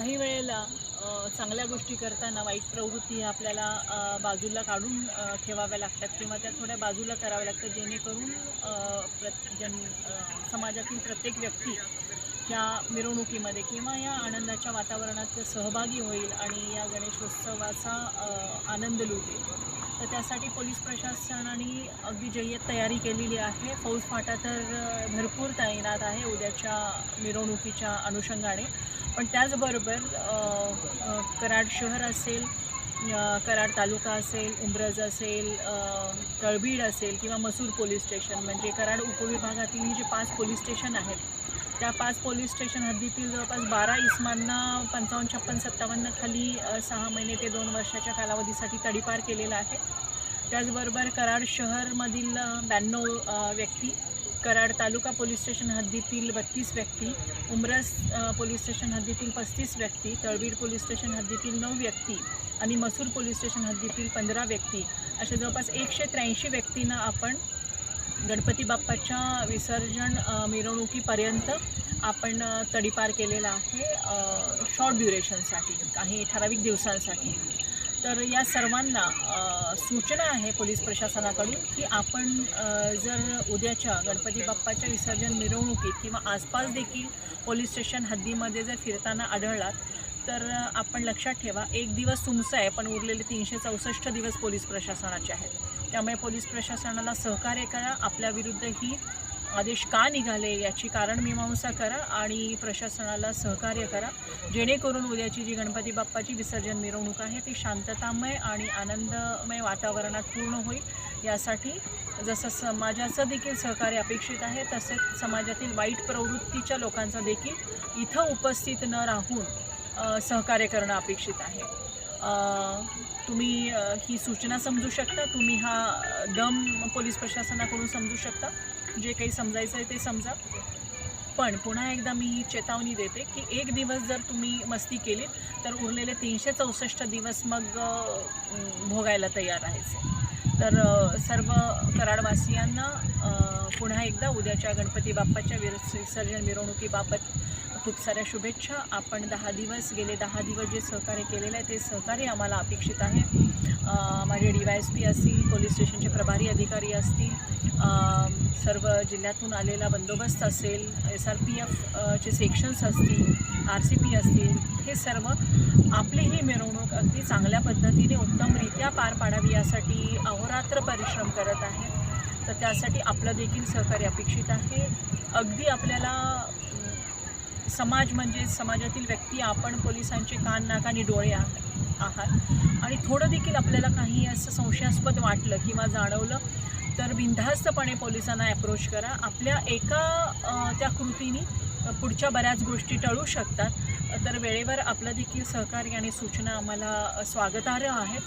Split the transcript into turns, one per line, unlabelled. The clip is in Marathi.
काही वेळेला चांगल्या गोष्टी करताना वाईट प्रवृत्ती ह्या आपल्याला बाजूला काढून ठेवाव्या लागतात किंवा त्या थोड्या बाजूला कराव्या लागतात जेणेकरून प्रत जन समाजातील प्रत्येक व्यक्ती ह्या मिरवणुकीमध्ये किंवा या आनंदाच्या वातावरणात सहभागी होईल आणि या गणेशोत्सवाचा आनंद लुटेल. तर त्यासाठी पोलीस प्रशासनाने अगदी जय्यत तयारी केलेली आहे. फौज फाटा तर भरपूर तैनात आहे उद्याच्या मिरवणुकीच्या अनुषंगाने. पण त्याचबरोबर कराड शहर असेल कराड तालुका असेल उंब्रज असेल तळबीड असेल किंवा मसूर पोलीस स्टेशन म्हणजे कराड उपविभागातील ही जे पाच पोलीस स्टेशन आहेत त्या पाच पोलीस स्टेशन हद्दीतील जवळपास बारा इसमांना पंचावन्न छप्पन सत्तावन्न खाली सहा महिने ते दोन वर्षाच्या कालावधीसाठी तडीपार केलेला आहे. त्याचबरोबर कराड शहरमधील ब्याण्णव व्यक्ती कराड तालुका पोलीस स्टेशन हद्दीतील बत्तीस व्यक्ती उमरस पोलीस स्टेशन हद्दीतील पस्तीस व्यक्ती तळबीड पोलीस स्टेशन हद्दीतील नऊ व्यक्ती आणि मसूर पोलीस स्टेशन हद्दीतील पंधरा व्यक्ती अशा जवळपास एकशे त्र्याऐंशी व्यक्तींना आपण गणपती बाप्पाच्या विसर्जन मिरवणुकीपर्यंत आपण तडीपार केलेला आहे शॉर्ट ड्युरेशनसाठी काही ठराविक दिवसांसाठी. तर या सर्वांना सूचना आहे पोलीस प्रशासनाकडून की आपण जर उद्याच्या गणपती बाप्पाच्या विसर्जन मिरवणुकीत किंवा आसपास देखील पोलीस स्टेशन हद्दीमध्ये जर फिरताना आढळलात तर आपण लक्षात ठेवा एक दिवस तुमचा आहे पण उरलेले तीनशे चौसष्ट दिवस पोलीस प्रशासनाचे आहेत. त्यामुळे पोलीस प्रशासनाला सहकार्य करा. आपल्याविरुद्ध ही आदेश का निघाले याची कारण मीमांसा करा आणि प्रशासनाला सहकार्य करा. जेणेकरून उद्याची जी गणपती बाप्पाची विसर्जन मिरवणूक आहे ती शांततामय आणि आनंदमय वातावरणात पूर्ण होईल. यासाठी जसं समाजाचं देखील सहकार्य अपेक्षित आहे तसेच समाजातील वाईट प्रवृत्तीच्या लोकांचा देखील इथं उपस्थित न राहून सहकार्य करणं अपेक्षित आहे. तुम्ही ही सूचना समजू शकता? तुम्ही हा दम पोलीस प्रशासनाकडून समजू शकता? जे काही समजायचं आहे ते समजा. पण पुन्हा एकदा मी ही चेतावणी देते की एक दिवस जर तुम्ही मस्ती केली तर उरलेले तीनशे चौसष्ट दिवस मग भोगायला तयार राहायचे. तर सर्व कराडवासियांना पुन्हा एकदा उद्याच्या गणपती बाप्पाच्या विर- विसर्जन मिरवणुकीबाबत खूप साऱ्या शुभेच्छा. आपण दहा दिवस गेले दहा दिवस जे सहकार्य केलेलं आहे ते सहकार्य आम्हाला अपेक्षित आहे. माझे डी वाय एस पी असतील पोलीस स्टेशनचे प्रभारी अधिकारी असतील सर्व जिल्ह्यातून आलेला बंदोबस्त असेल एस आर पी एफ चे सेक्शन्स असतील आर सी पी असतील हे सर्व आपली ही मिरवणूक अगदी चांगल्या पद्धतीने उत्तमरित्या पार पाडावी यासाठी अहोरात्र परिश्रम करत आहे. तर त्यासाठी आपलं देखील सहकार्य अपेक्षित आहे. अगदी आपल्याला समाज म्हणजे समाजातील व्यक्ती आपण पोलिसांचे कान नाक आणि डोळे आह- आहात. आणि थोडं देखील आपल्याला काही असं संशयास्पद वाटलं किंवा जाणवलं तर बिनधास्तपणे पोलिसांना ॲप्रोच करा. आपल्या एका त्या कृतीने पुढच्या बऱ्याच गोष्टी टळू शकतात. तर वेळेवर आपलं देखील सहकार्य आणि सूचना आम्हाला स्वागतार्ह आहेत.